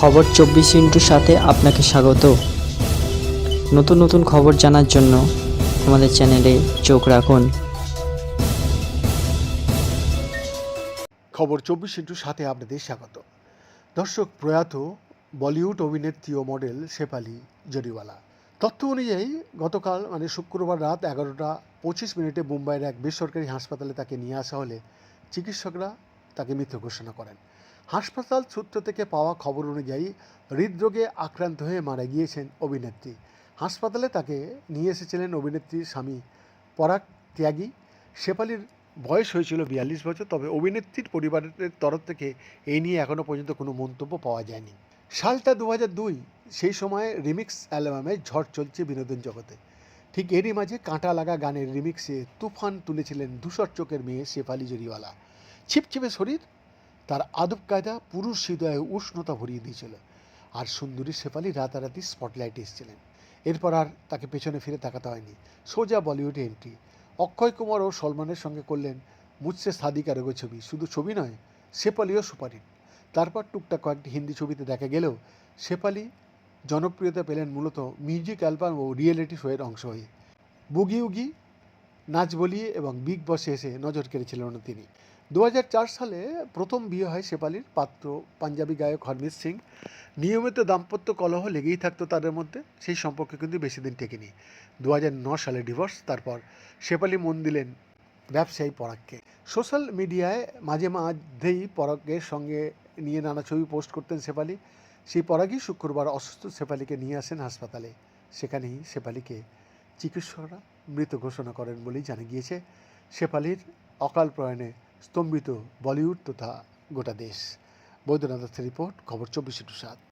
খবর চব্বিশ ইন্টুর সাথে আপনাকে স্বাগত। নতুন নতুন খবর জানার জন্য আমাদের চ্যানেলে চোখ রাখুন। খবর চব্বিশ ইন্টুর সাথে আপনাদের স্বাগত। দর্শক, প্রয়াত বলিউড অভিনেত্রী ও মডেল শেফালি জরিওয়ালা। তথ্য অনুযায়ী, গতকাল মানে শুক্রবার রাত এগারোটা পঁচিশ মিনিটে মুম্বাইয়ের এক বেসরকারি হাসপাতালে তাকে নিয়ে আসা হলে চিকিৎসকরা তাকে মৃত ঘোষণা করেন। হাসপাতাল সূত্র থেকে পাওয়া খবর অনুযায়ী হৃদরোগে আক্রান্ত হয়ে মারা গিয়েছেন অভিনেত্রী। হাসপাতালে তাকে নিয়ে এসেছিলেন অভিনেত্রীর স্বামী পরাগ ত্যাগী। শেফালির বয়স হয়েছিল বিয়াল্লিশ বছর, তবে অভিনেত্রীর পরিবারের তরফ থেকে এই নিয়ে এখনও পর্যন্ত কোনো মন্তব্য পাওয়া যায়নি। সালটা দু দুই, সেই সময় রিমিক্স অ্যালবামে ঝড় চলছে বিনোদন জগতে। ঠিক এরই মাঝে কাঁটা লাগা গানের রিমিক্সে তুফান তুলেছিলেন ধূসর চোখের মেয়ে শেফালি জরিওয়ালা। ছিপছিপে শরীর, তার আদব কায়দা পুরুষ হৃদয়ে উষ্ণতা ভরিয়ে দিয়েছিল। আর সুন্দরী শেফালি রাতারাতি স্পটলাইটে এসেছিলেন। এরপর আর তাকে পেছনে ফিরে তাকাতে হয়নি। সোজা বলিউডে এন্ট্রি অক্ষয় কুমার ও সলমানের সঙ্গে করলেন মুঝসে সাদি কারোগো ছবি। শুধু ছবি নয়, শেফালিও সুপারহিট তারপর টুকটাক কয়েকটি হিন্দি ছবিতে দেখা গেলেও শেফালি জনপ্রিয়তা পেলেন মূলত মিউজিক অ্যালবাম ও রিয়েলিটি শোয়ের অংশ হয়ে। বুগি উগি নাচ বলিয়ে এবং বিগ বসে এসে নজর কেড়েছিলেন তিনি। দু হাজার চার সালে প্রথম বিয়ে হয় শেফালির পাত্র পাঞ্জাবি গায়ক হরমিত সিং। নিয়মিত দাম্পত্য কলহ লেগেই থাকতো তাদের মধ্যে, সেই সম্পর্ক কিন্তু বেশি দিন টেকেনি। দু সালে ডিভোর্স, তারপর শেফালি মন দিলেন ব্যবসায়ী পরাগকে। সোশ্যাল মিডিয়ায় মাঝে মাঝেই পরাগের সঙ্গে নিয়ে নানা ছবি পোস্ট করতেন শেফালি। সেই পরাগই শুক্রবার অসুস্থ শেফালিকে নিয়ে আসেন হাসপাতালে। সেখানেই শেফালিকে চিকিৎসকরা মৃত ঘোষণা করেন বলেই জানা গিয়েছে শেফালির অকাল প্রয়াণে। স্তম্ভিত বলিউড তথা গোটা দেশ। বৈদ্যনাথ রিপোর্ট খবর চব্বিশে টু সাত।